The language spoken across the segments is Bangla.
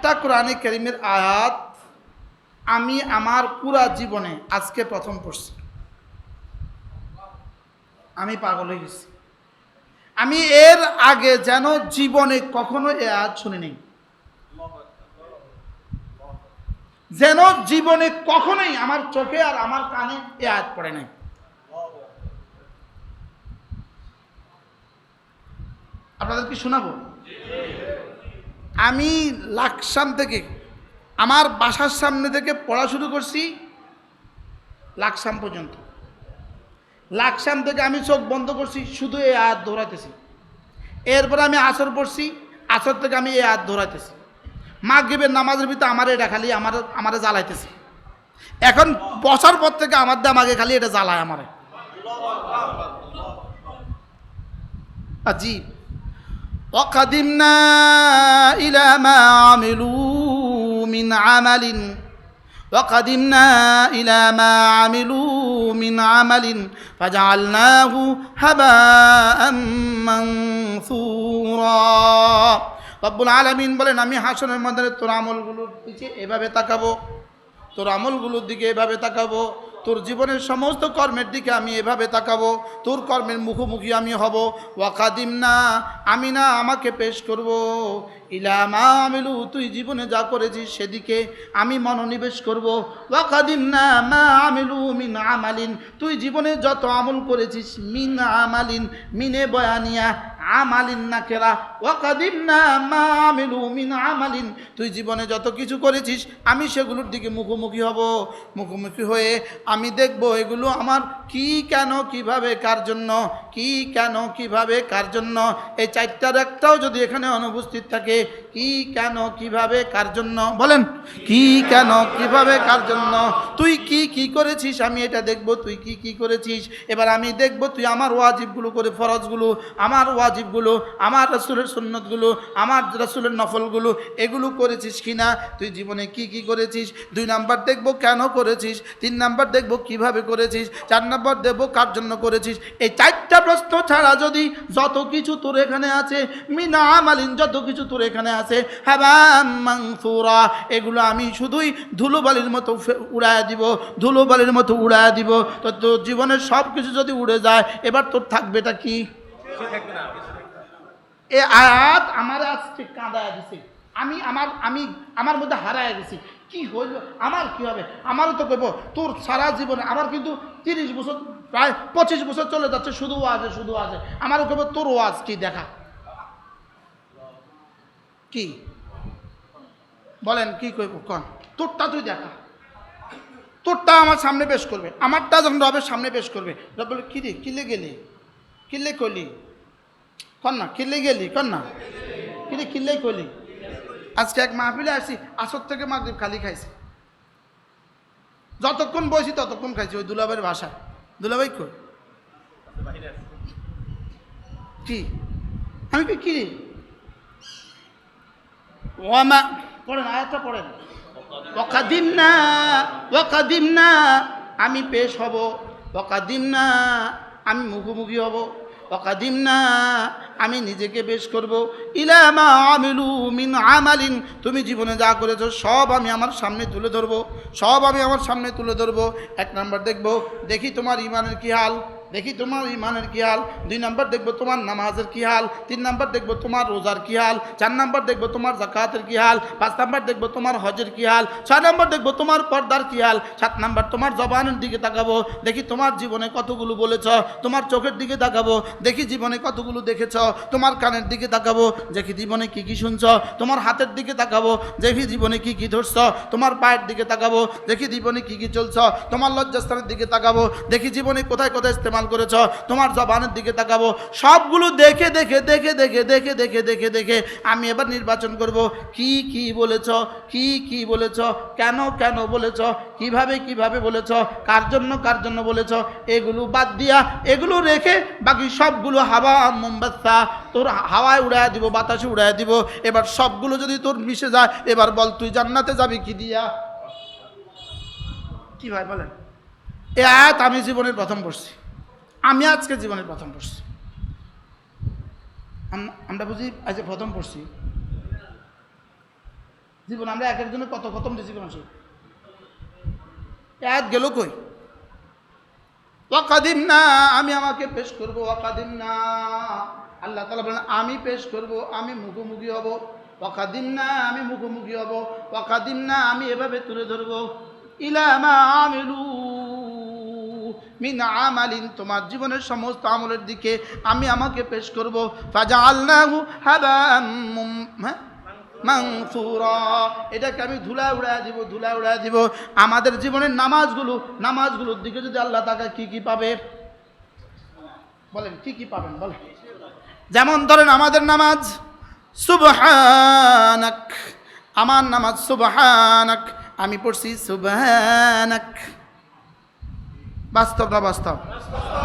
একটা কোরআনে করিমের আয়াত আমি আমার পুরা জীবনে আজকে প্রথম পড়ছি। আমি পাগল হয়ে গেছি। আমি এর আগে যেন জীবনে কখনো এ আয়াত শুনিনি যেন জীবনে কখনোই আমার চোখে আর আমার কানে এ আয়াত পড়ে নাই। আপনাদের কি শোনাবো? আমি লাকসাম থেকে, আমার বাসার সামনে থেকে পড়া শুরু করছি লাকসাম পর্যন্ত। লাকসাম থেকে আমি চোখ বন্ধ করছি, শুধু এ আয়াত দৌড়াইতেছি। এরপরে আমি আসর পড়ছি, আসর থেকে আমি এই আয়াত দৌড়াইতেছি। মাগরিবের নামাজের ভিতরে আমার এটা খালি আমার, আমারে জ্বালাইতেছে। এখন বসার পর থেকে আমার আমাকে খালি এটা জ্বালায় আমারে। আজীব وقدمنا إلى ما عملوا من عمل وقدمنا إلى ما عملوا من عمل فجعلناه هباء منثورا রব্বুল আলমিন বলেন আমি হাসনের মধ্যে তোর আমলগুলোর দিকে এভাবে তাকাবো তোর আমলগুলোর দিকে এভাবে তাকাবো তোর জীবনের সমস্ত কর্মের দিকে আমি এভাবে তাকাবো, তোর কর্মের মুখোমুখি আমি হব। ওয়াকাদিম না আমি না আমাকে পেশ করব। ইলামা আমিলু, তুই জীবনে যা করেছিস সেদিকে আমি মনোনিবেশ করব। ওয়াকাদিম না মা আমিলু মিন আমালিন, তুই জীবনে যত আমল করেছিস মিন আমালিন, মিনে বয়ানিয়া আমালিন না কেরা। ওয়াকাদিম না মা আমিলু মিন আমালিন, তুই জীবনে যত কিছু করেছিস আমি সেগুলোর দিকে মুখোমুখি হব। মুখোমুখি হয়ে আমি দেখব এগুলো আমার কি কেন, কীভাবে, কার জন্য, কি কেন, কীভাবে, কার জন্য? এই চারটার একটাও যদি এখানে অনুপস্থিত থাকে, কি কেন, কীভাবে, কার জন্য? বলেন, কি কেন, কীভাবে, কার জন্য? তুই কি কি করেছিস? আমি এটা দেখব, তুই কি কি করেছিস? এবার আমি দেখব তুই আমার ওয়াজিবগুলো করে, ফরজগুলো, আমার ওয়াজিবগুলো, আমার রসুলের সুন্নতগুলো, আমার রসুলের নফলগুলো, এগুলো করেছিস কিনা? তুই জীবনে কি কি করেছিস? দুই নাম্বার দেখব কেন করেছিস? তিন নাম্বার দেখব কীভাবে করেছিস, চার নাম্বার দেখব কার জন্য করেছিস। এই চারটা প্রশ্ন ছাড়া যদি যত কিছু তোর এখানে আছে, মিনা আমালিন যত কিছু তোর এখানে আছে হ্যাঁ মাংসুরা, এগুলো আমি শুধুই ধুলোবালির মতো উড়ায় দিব, ধুলোবালির মতো উড়ায় দিব। তো তোর জীবনের সব কিছু যদি উড়ে যায়, এবার তোর থাকবেটা কি? এ আয়াত আমার আজকে কাঁদায় দিছে। আমি আমার আমি আমার মধ্যে হারায় গেছি কি হইল? আমার কি হবে? আমারও তো করব তোর সারা জীবনে, আমার কিন্তু তিরিশ বছর, প্রায় পঁচিশ বছর চলে যাচ্ছে, শুধু ওয়াজে শুধু ওয়াজে। আমারও করব তোর ওয়াজ কি দেখা? কি? বলেন, কি কইব, কন? তোরটা তুই দেখা। তোরটা আমার সামনে পেশ করবে। আমারটা যখন রবের সামনে পেশ করবে, রব বলে, কি রে, কিলে গেলি? কিলে কলি কন না, কিলে গেলি? কন না কিল্লেই কলি আজকে এক মাহফিলে আসি আসর থেকে মাগরিব খালি খাইছি। যতক্ষণ বসি ততক্ষণ খাইছি ওই দুলাবের বাসা দুলাভাই কই? কি? আমি কি কি রে? ওয়ামা পড়েন আয়াতটা পড়েন। ওকাদিম না ওকাদিম না আমি পেশ হব। ওকাদিম না আমি মুখোমুখি হব। ওকাদিম না আমি নিজেকে বেশ করব। ইলামা আমিলু মিন আমালিন, তুমি জীবনে যা করেছ সব আমি আমার সামনে তুলে ধরবো। সব আমি আমার সামনে তুলে ধরবো। এক নাম্বার দেখব, দেখি তোমার ইমানের কি হাল। দেখি তোমার ইমানের কি হাল? দুই নাম্বার দেখব তোমার নামাজের কি হাল? তিন নম্বর দেখব তোমার রোজার কি হাল? চার নম্বর দেখব তোমার জাকাতের কি হাল? পাঁচ নম্বর দেখব তোমার হজের কি হাল? ছয় নাম্বার দেখব তোমার পর্দার কি হাল? সাত নম্বর তোমার জবানের দিকে তাকাবো। দেখি তোমার জীবনে কতগুলো বলেছ? তোমার চোখের দিকে তাকাবো। দেখি জীবনে কতগুলো দেখেছ? তোমার কানের দিকে তাকাবো। দেখি জীবনে কি কি শুনছ? তোমার হাতের দিকে তাকাবো। দেখি জীবনে কি কি ধরছ? তোমার পায়ের দিকে তাকাবো। দেখি জীবনে কি কি চলছ? তোমার লজ্জাস্থানের দিকে তাকাবো। দেখি জীবনে কোথায় কোথায় ইস্তেমাল করেছ তোমার জবানের দিকে তাকাবো। সবগুলো দেখে দেখে দেখে দেখে দেখে দেখে দেখে দেখে আমি এবার নির্বাচন করব। কি কি বলেছ? কি কি বলেছ? কেন কেন বলেছ? কীভাবে কীভাবে বলেছ? কার জন্য কার জন্য বলেছ? এগুলো বাদ দিয়া এগুলো রেখে বাকি সবগুলো হাওয়া মোমবাসা তোর হাওয়ায় উড়ায় দিব বাতাসে উড়ায় দিব। এবার সবগুলো যদি তোর মিশে যায় এবার বল তুই জান্নাতে যাবি কি দিয়া? কি ভাই বলেন? এ আয়াত আমি জীবনের প্রথম পড়ছি। আমি আজকে জীবনে প্রথম পড়ছি। আমরা বুঝি আজ প্রথম পড়ছি। জীবন, আমরা এক একজনে কত খতম দিয়েছি কোন এক গেল কই? ওয়াকাদিম না, আমি আমাকে পেশ করব, ওয়াকাদিম না। আল্লাহ তালা বলেন, আমি পেশ করব, আমি মুখোমুখি হব। ওয়াকাদিম না, আমি মুখোমুখি হব। ওয়াকাদিম না, আমি এভাবে তুলে ধরবো। ইলামা আমিলু। মিন আমালিন, তোমার জীবনের সমস্ত আমলের দিকে আমি আমাকে পেশ করব। ফাজা আল্লাহু হ্যাঁ? এটাকে আমি ধুলা উড়া দিব ধুলা উড়া দিব। আমাদের জীবনের নামাজগুলো, নামাজগুলোর দিকে যদি আল্লাহ তাকে কি কি পাবে? বলেন, কি কি পাবেন? বলেন। যেমন ধরেন আমাদের নামাজ, সুবহানাক। আমার নামাজ সুবহানাক, আমি পড়ছি সুবহানাক। বাস্তব না বাস্তব?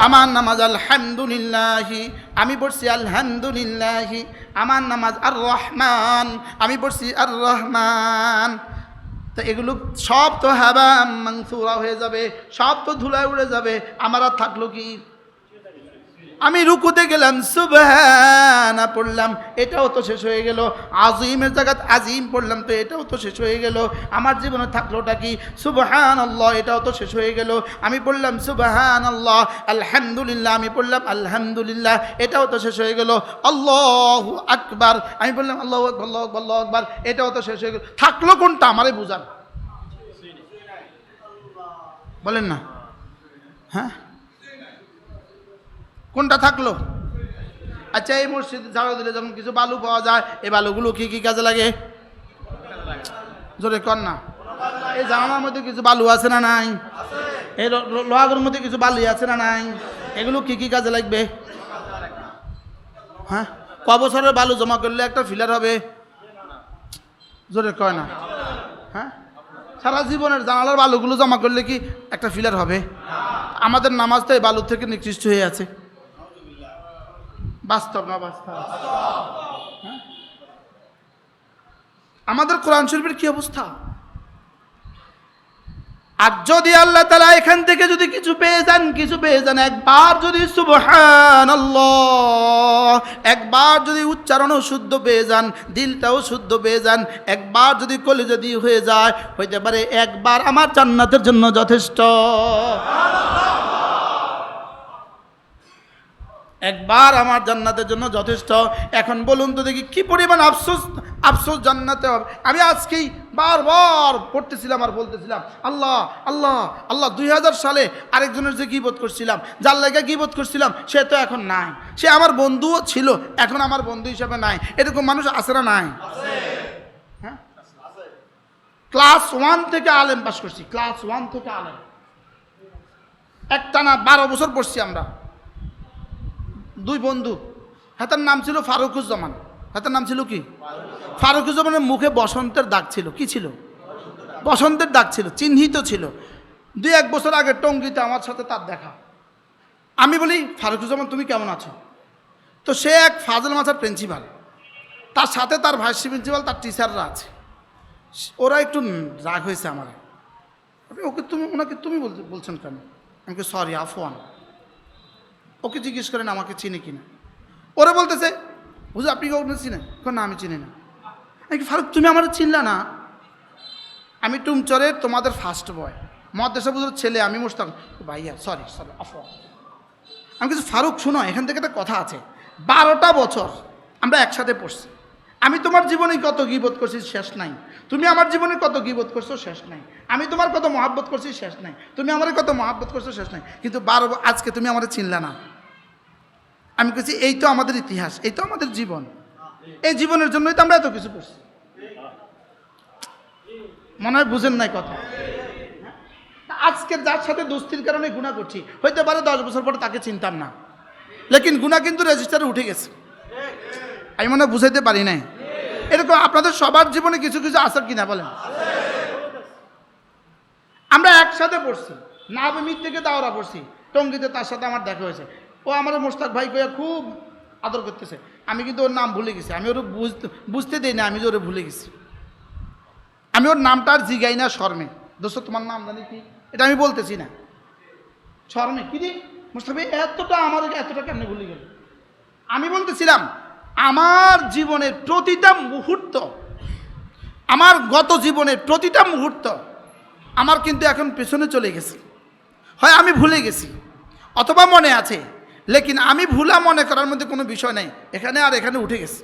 আমার নামাজ আলহামদুলিল্লাহি, আমি পড়ছি আলহামদুলিল্লাহি। আমার নামাজ আর রহমান আমি পড়ছি আর রহমান তো এগুলো সব তো হাবা মাংসুরা হয়ে যাবে, সব তো ধুলায় উড়ে যাবে। আমার আর থাকল কি? আমি রুকুতে গেলাম, সুবহানা, পড়লাম, এটাও তো শেষ হয়ে গেল। আজিমের জায়গাত আজিম পড়লাম তো এটাও তো শেষ হয়ে গেল। আমার জীবনে থাকলোটা কি? সুবহান আল্লাহ এটাও তো শেষ হয়ে গেল। আমি পড়লাম সুবহান আল্লাহ আলহামদুলিল্লাহ, আমি পড়লাম, আলহামদুলিল্লাহ, এটাও তো শেষ হয়ে গেল। আল্লাহ আকবার, আমি বললাম আল্লাহ আল্লাহ আল্লাহ আকবার, এটাও তো শেষ হয়ে গেল। থাকল কোনটা? আমারে বুঝান। বলেন না। হ্যাঁ? কোনটা থাকল? আচ্ছা এই মসজিদে ঝাড়ু দিলে যখন কিছু বালু পাওয়া যায়, এই বালুগুলো কি কি কাজে লাগে? জোরে কর না। এই জানালার মধ্যে কিছু বালু আছে না নাই? এই লোহাগুলোর মধ্যে কিছু বালি আছে না নাই? এগুলো কি কি কাজে লাগবে? হ্যাঁ? ক বছরের বালু জমা করলে একটা ফিলার হবে? জোরে কয় না। হ্যাঁ? সারা জীবনের জানালার বালুগুলো জমা করলে কি একটা ফিলার হবে? আমাদের নামাজ তো এই বালুর থেকে নিকৃষ্ট হয়ে আছে। বাস্তব না বাস্তব? হ্যাঁ? আমাদের কোরআন শরীফের কি অবস্থা? আর যদি আল্লাহ তালা এখান থেকে যদি কিছু পেয়ে যান, কিছু পেয়ে যান, একবার যদি সুবহান একবার যদি উচ্চারণও শুদ্ধ পেয়ে যান, দিলটাও শুদ্ধ পেয়ে যান, একবার যদি কলে যদি হয়ে যায়, হইতে পারে একবার আমার জান্নাতের জন্য যথেষ্ট। একবার আমার জান্নাতের জন্য যথেষ্ট। এখন বলুন তো দেখি কি পরিমাণ আফসোস আফসোস জান্নাতে হবে। আমি আজকেই বারবার পড়তেছিলাম আর বলতেছিলাম, আল্লাহ আল্লাহ আল্লাহ, দুই হাজার সালে আরেকজনের যে গিবোধ করছিলাম, যার লেগে গিবোধ করছিলাম, সে তো এখন নাই। সে আমার বন্ধুও ছিল, এখন আমার বন্ধু হিসেবে নাই। এরকম মানুষ না নাই? হ্যাঁ? ক্লাস ওয়ান থেকে আলেম পাস করছি, ক্লাস ওয়ান থেকে আলেম। একটানা বারো বছর পড়ছি আমরা। দুই বন্ধু। হাতার নাম ছিল ফারুকুজ্জামান। হাতার নাম ছিল কি? ফারুকুজ্জামানের মুখে বসন্তের দাগ ছিল। কি ছিল? বসন্তের দাগ ছিল, চিহ্নিত ছিল। দুই এক বছর আগে টঙ্গিতে আমার সাথে তার দেখা। আমি বলি, ফারুকুজ্জামান, তুমি কেমন আছো? তো সে এক ফাজল মাথার প্রিন্সিপাল। তার সাথে তার ভাইস প্রিন্সিপাল, তার টিচাররা আছে। ওরা একটু রাগ হয়েছে আমার। আমি ওকে, তুমি, ওনাকে তুমি বলছেন কেন? আমি সরি, আফওয়ান। ওকে জিজ্ঞেস করেন, আমাকে চিনে কিনা? ওরা বলতেছে বুঝো আপনি কখনো চিনেন? না, আমি চিনি না। নাকি ফারুক, তুমি আমার চিনলা না? আমি টুমচরে, তোমাদের ফার্স্ট বয় মহাদেশা বুঝলো ছেলে, আমি মোস্তাক ভাইয়া সরি সরি অফ আমি কিছু ফারুক, শুনো, এখান থেকে একটা কথা আছে। বারোটা বছর আমরা একসাথে পড়ছি। আমি তোমার জীবনে কত গিবোধ করছি শেষ নাই। তুমি আমার জীবনে কত গিবোধ করছ শেষ নাই। আমি তোমার কত মহাব্বত করছি শেষ নাই। তুমি আমার কত মহাব্বত করছ শেষ নাই। কিন্তু বারো আজকে তুমি আমার চিনলা না। আমি বলছি এই তো আমাদের ইতিহাস, এই তো আমাদের জীবন। এই জীবনের জন্যই তো আমরা এত কিছু করছি। মনে হয় বুঝেন নাই কথা। আজকে যার সাথে দোস্তির কারণে গুণা করছি, হইতে পারে দশ বছর পরে তাকে চিনতাম না। লেকিন গুণা কিন্তু রেজিস্টারে উঠে গেছে। আমি মনে বুঝাইতে পারি নাই। এরকম আপনাদের সবার জীবনে কিছু কিছু আসার কিনা বলেন। আমরা একসাথে পড়ছি। না নাবিমির থেকে দাওরা পড়ছি। টঙ্গিতে তার সাথে আমার দেখা হয়েছে। ও আমার মোস্তাক ভাই কইয়া খুব আদর করতেছে। আমি কিন্তু ওর নাম ভুলে গেছি। আমি ওর বুঝতে বুঝতে দিই না, আমি যে ওরে ভুলে গেছি। আমি ওর নামটা আর জিগাই না শর্মে। দোস্ত, তোমার নাম জানি কি? এটা আমি বলতেছি না। শর্মে। কি রে? ভাই, এতটা আমাদের এতটা কেমনে ভুলে গেল? আমি বলতেছিলাম আমার জীবনের প্রতিটা মুহূর্ত, আমার গত জীবনের প্রতিটা মুহূর্ত আমার কিন্তু এখন পেছনে চলে গেছে। হয় আমি ভুলে গেছি, অথবা মনে আছে, লেকিন আমি ভুলা মনে করার মধ্যে কোনো বিষয় নাই, এখানে আর এখানে উঠে গেছে।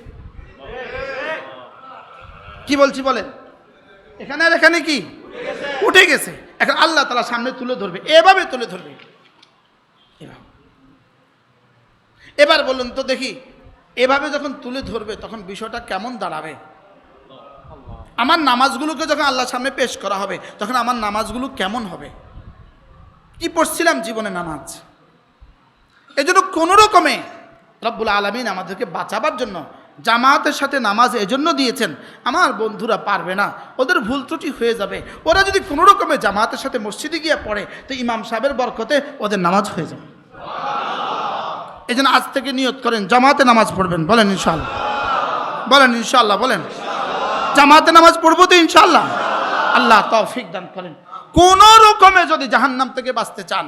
কি বলছি বলেন? এখানে আর এখানে কি? উঠে গেছে। এখন আল্লাহ তালা সামনে তুলে ধরবে, এভাবে তুলে ধরবে। এবার বলুন তো দেখি এভাবে যখন তুলে ধরবে, তখন বিষয়টা কেমন দাঁড়াবে? আমার নামাজগুলোকে যখন আল্লাহর সামনে পেশ করা হবে, তখন আমার নামাজগুলো কেমন হবে? কি পড়ছিলাম জীবনে নামাজ? এই জন্য কোনো রকমে রব্বুল আলমিন আমাদেরকে বাঁচাবার জন্য, জামাতের সাথে নামাজ এজন্য দিয়েছেন, আমার বন্ধুরা পারবে না, ওদের ভুল ত্রুটি হয়ে যাবে। ওরা যদি কোনো রকমে জামাতের সাথে মসজিদে গিয়ে পড়ে, তো ইমাম সাহেবের বরকতে ওদের নামাজ হয়ে যাবে। এই জন্য আজ থেকে নিয়ত করেন, জামাতে নামাজ পড়বেন, বলেন ইনশাল্লাহ বলেন ইনশাল্লাহ বলেন। জামাতে নামাজ পড়ব তো ইনশাল্লাহ আল্লাহ তৌফিক দান করেন। কোন রকমে যদি জাহান্নাম থেকে বাঁচতে চান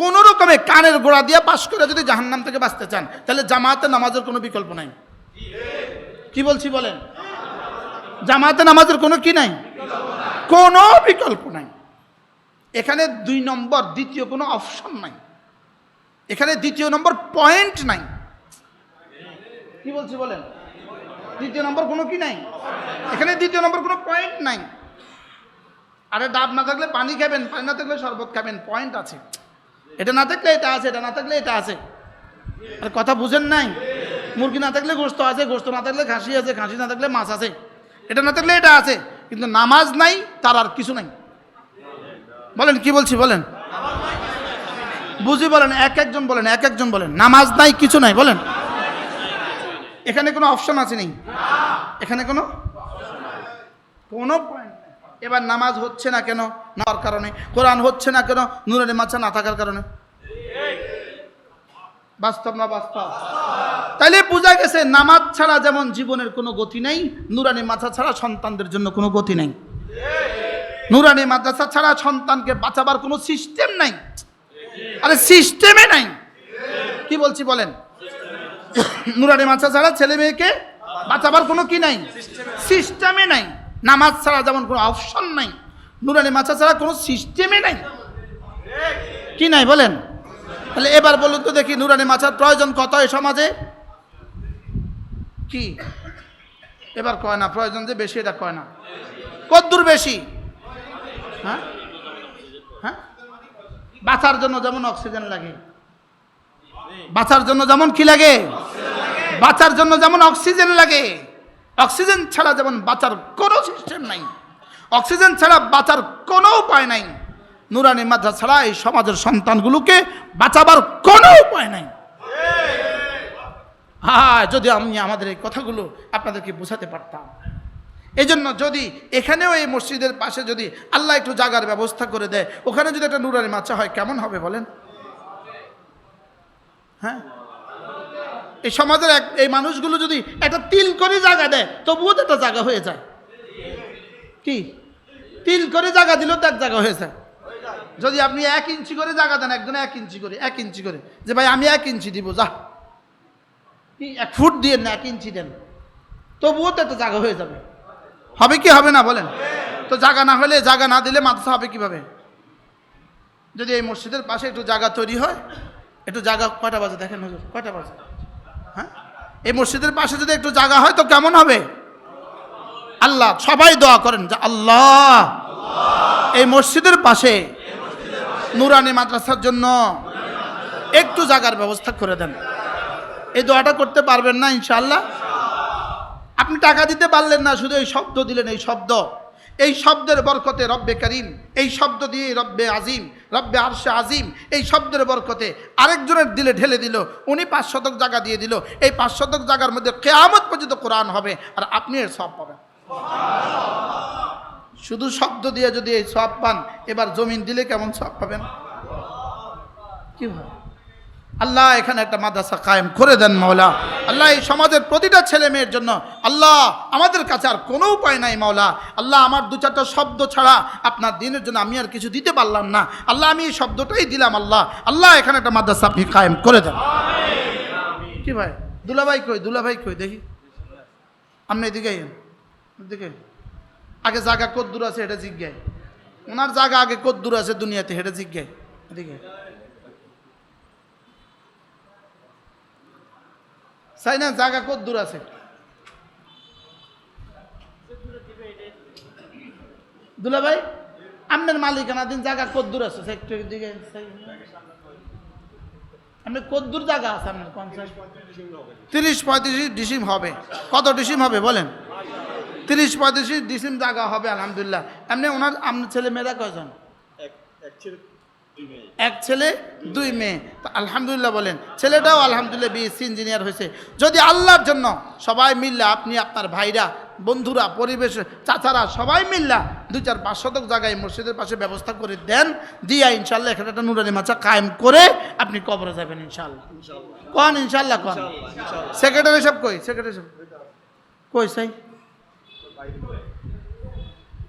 কোনো রকমে কানের গোড়া দিয়ে পাশ করে যদি জাহান্নাম থেকে বাঁচতে চান, তাহলে জামাতে নামাজের কোনো বিকল্প নাই। কি বলছি বলেন? জামাতে নামাজের কোনো কি নাই? কোনো বিকল্প নাই। এখানে দুই নম্বর, দ্বিতীয় কোনো অপশন নাই। এখানে দ্বিতীয় নম্বর পয়েন্ট নাই। কি বলছি বলেন? দ্বিতীয় নম্বর কোনো কি নাই? এখানে দ্বিতীয় নম্বর কোনো পয়েন্ট নাই। আরে ডাব না থাকলে পানি খাবেন, পানি না থাকলে শরবত খাবেন, পয়েন্ট আছে। এটা না থাকলে এটা আছে, এটা না থাকলে এটা আছে। আর কথা বুঝেন নাই? মুরগি না থাকলে গোস্ত আছে, গোস্ত না থাকলে খাসি আছে, খাসি না থাকলে মাছ আছে। এটা না থাকলে এটা আছে, কিন্তু নামাজ নাই, তার আর কিছু নাই। বলেন, কি বলছি বলেন? বুঝি বলেন, এক একজন বলেন, এক একজন বলেন। নামাজ নাই, কিছু নাই, বলেন। এখানে কোনো অপশন আছে নেই এখানে কোনো? কোনো পয়েন্ট এবার নামাজ হচ্ছে না কেন? নার কারণে। কোরআন হচ্ছে না কেন? নুরানি মাছা না থাকার কারণে। বাস্তব না বাস্তব? তাইলে বোঝা গেছে, নামাজ ছাড়া যেমন জীবনের কোনো গতি নেই, নুরানি মাছা ছাড়া সন্তানদের জন্য কোনো গতি নেই। নুরানি মাদ্রাসা ছাড়া সন্তানকে বাঁচাবার কোনো সিস্টেম নাই। আরে সিস্টেমে নাই। কি বলছি বলেন? নুরানি মাছা ছাড়া ছেলে মেয়েকে বাঁচাবার কোনো কি নাই? সিস্টেমে নাই। নামাজ ছাড়া যেমন কোনো অপশন নাই। নুরানি মাছা ছাড়া কোনো সিস্টেমে নাই। কি নাই বলেন? তাহলে এবার বলুন তো দেখি নুরানি মাছার প্রয়োজন কত এই সমাজে? কি? এবার কয় না, প্রয়োজন যে বেশি এটা কয় না। কদ্দূর বেশি। হ্যাঁ? বাঁচার জন্য যেমন অক্সিজেন লাগে। বাঁচার জন্য যেমন কি লাগে? বাঁচার জন্য যেমন অক্সিজেন লাগে। অক্সিজেন ছাড়া যেমন বাঁচার কোনো সিস্টেম নাই। অক্সিজেন ছাড়া বাঁচার কোনো উপায় নাই। নুরানি মাদ্রা ছাড়া এই সমাজের সন্তানগুলোকে বাঁচাবার কোনো উপায় নাই। হ্যাঁ যদি আমি আমাদের এই কথাগুলো আপনাদেরকে বোঝাতে পারতাম। এই জন্য যদি এখানেও এই মসজিদের পাশে যদি আল্লাহ একটু জাগার ব্যবস্থা করে দেয়, ওখানে যদি একটা নুরানি মাচা হয়, কেমন হবে বলেন? হ্যাঁ? এই সমাজের এক, এই মানুষগুলো যদি একটা তিল করে জায়গা দেয়, তবুও তো একটা জায়গা হয়ে যায়। কি? তিল করে জায়গা দিলেও তো এক জায়গা হয়ে যায়। যদি আপনি এক ইঞ্চি করে জায়গা দেন, একজনে এক ইঞ্চি করে, এক ইঞ্চি করে, যে ভাই আমি এক ইঞ্চি দিব, যা। কি, এক ফুট দিয়ে না, এক ইঞ্চি দেন, তবুও তো একটা জায়গা হয়ে যাবে। হবে কি হবে না বলেন? তো জায়গা না হলে জায়গা না দিলে মাদ্রাসা হবে কীভাবে? যদি এই মসজিদের পাশে একটু জায়গা তৈরি হয়, একটু জায়গা কয়টা বাজে দেখেন হুজুর, কয়টা বাজে? হ্যাঁ? এই মসজিদের পাশে যদি একটু জায়গা হয় তো কেমন হবে? আল্লাহ, সবাই দোয়া করেন যে আল্লাহ, এই মসজিদের পাশে নুরানি মাদ্রাসার জন্য একটু জায়গার ব্যবস্থা করে দেন। এই দোয়াটা করতে পারবেন না ইনশাল্লাহ আপনি টাকা দিতে পারলেন না, শুধু এই শব্দ দিলেন, এই শব্দ। এই শব্দের বরকতে রব্বে করিম, এই শব্দ দিয়ে রব্বে আজিম, রব্বে আরশে আজিম, এই শব্দের বরকতে আরেকজনের দিলে ঢেলে দিল, উনি পাঁচ শতক জায়গা দিয়ে দিল। এই পাঁচ শতক জায়গার মধ্যে কেয়ামত পর্যন্ত কোরআন হবে, আর আপনি এর সব পাবেন। শুধু শব্দ দিয়ে যদি এই সব পান, এবার জমিন দিলে কেমন সব পাবেন? কি হয় আল্লাহ এখানে একটা মাদ্রাসা কায়েম করে দেন, মাওলা। আল্লাহ এই সমাজের প্রতিটা ছেলে মেয়ের জন্য আল্লাহ আমাদের কাছে আর কোনো উপায় নাই, মাওলা। আল্লাহ আমার দু চারটা শব্দ ছাড়া আপনার দিনের জন্য আমি আর কিছু দিতে পারলাম না। আল্লাহ আমি এই শব্দটাই দিলাম, আল্লাহ। আল্লাহ এখানে একটা মাদ্রাসা আপনি কায়েম করে দেন। কি ভাই? দুলাভাই কই? দুলাভাই কই? দেখি। আপনি এদিকে এদিকে আগে জায়গা কত দূর আছে এটা জিজ্ঞায়। ওনার জায়গা আগে কত দূর আছে দুনিয়াতে, হেঁটে জিজ্ঞায়। এদিকে চাই না জায়গা কত দূর আছে? দুলা ভাই আপনার মালিকানা দিন জায়গা কত দূর আছে? সেক্টরের দিকে আপনি কত দূর জায়গা আছে আপনার পঞ্চাশ? তিরিশ পঁয়ত্রিশ ডিসিম হবে। কত ডিসিম হবে বলেন? তিরিশ পঁয়ত্রিশ ডিসিম জায়গা হবে আলহামদুলিল্লাহ। এমনি ওনার আপনার ছেলে মেয়েরা কয়জন? এক ছেলে, দুই মেয়ে। আলহামদুলিল্লাহ বলেন, ছেলেটাও আলহামদুলিল্লাহ বিএসসি ইঞ্জিনিয়ার হয়েছে। যদি আল্লাহর জন্য সবাই মিললে আপনি আপনার ভাইরা, বন্ধুরা, পরিবেশ, চাচারা সবাই মিল্লা দুই চার পাঁচ শতক জায়গায় মসজিদের পাশে ব্যবস্থা করে দেন, দিয়া ইনশাল্লাহ এখানে একটা নুরানি মাচা কায়েম করে আপনি কবরে যাবেন ইনশাল্লাহ কন ইনশাল্লাহ কন? সেক্রেটারি সব কই? সেক্রেটারি সব কই সাই?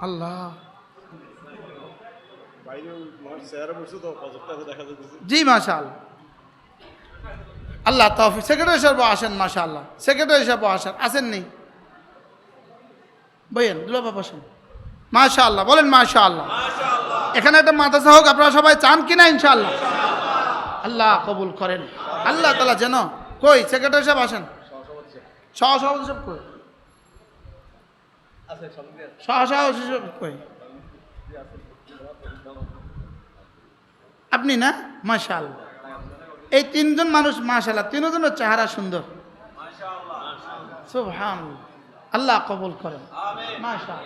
আল্লাহ বাইরে চেহারা বসে তো কতটা দেখা যাচ্ছে জি মাশাল আল্লাহ তৌফিক। সেক্রেটারি সাহেব আসেন মাশাআল্লাহ। সেক্রেটারি সাহেব আসেন। আসেন নেই বইয়েন দুলাবা বসেন। মাশাআল্লাহ বলেন মাশাআল্লাহ। এখানে একটা মাদ্রাসা হোক আপনারা সবাই চান কিনা ইনশাআল্লাহ? আল্লাহ কবুল করেন। আল্লাহ তালা যেন কই সেক্রেটারি সাহেব আসেন? সহ সভাপতি সাহেব কই? সহ সভাপতি সাহেব কই? আপনি না? মাশাল এই তিনজন মানুষ মাশাল্লাহ তিনজনের চেহারা সুন্দর। সুবহান আল্লাহ কবুল করেন। মাশাল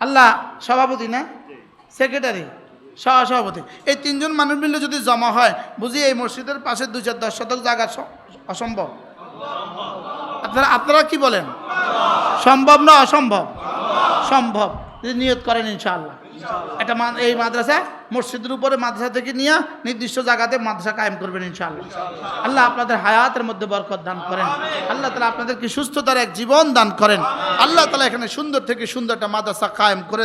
আল্লাহ সভাপতি না? সেক্রেটারি? সহ সভাপতি এই তিনজন মানুষ মিলে যদি জমা হয় বুঝি এই মসজিদের পাশে দুই চার দশ শতক জায়গা অসম্ভব। আপনারা আপনারা কি বলেন? সম্ভব না অসম্ভব? সম্ভব। যদি নিয়ত করেন ইনশাআল্লাহ। একটা মা- এই মাদ্রাসা মসজিদের উপরে মাদ্রাসা থেকে নিয়ে নির্দিষ্ট জায়গাতে মাদ্রাসা কায়েম করবেন ইনশাআল্লাহ। আল্লাহ আপনাদের হায়াতের মধ্যে বরকত দান করেন। আল্লাহ তালা আপনাদেরকে সুস্থতার এক জীবন দান করেন। আল্লাহ তালা এখানে সুন্দর থেকে সুন্দর একটা মাদ্রাসা কায়েম করে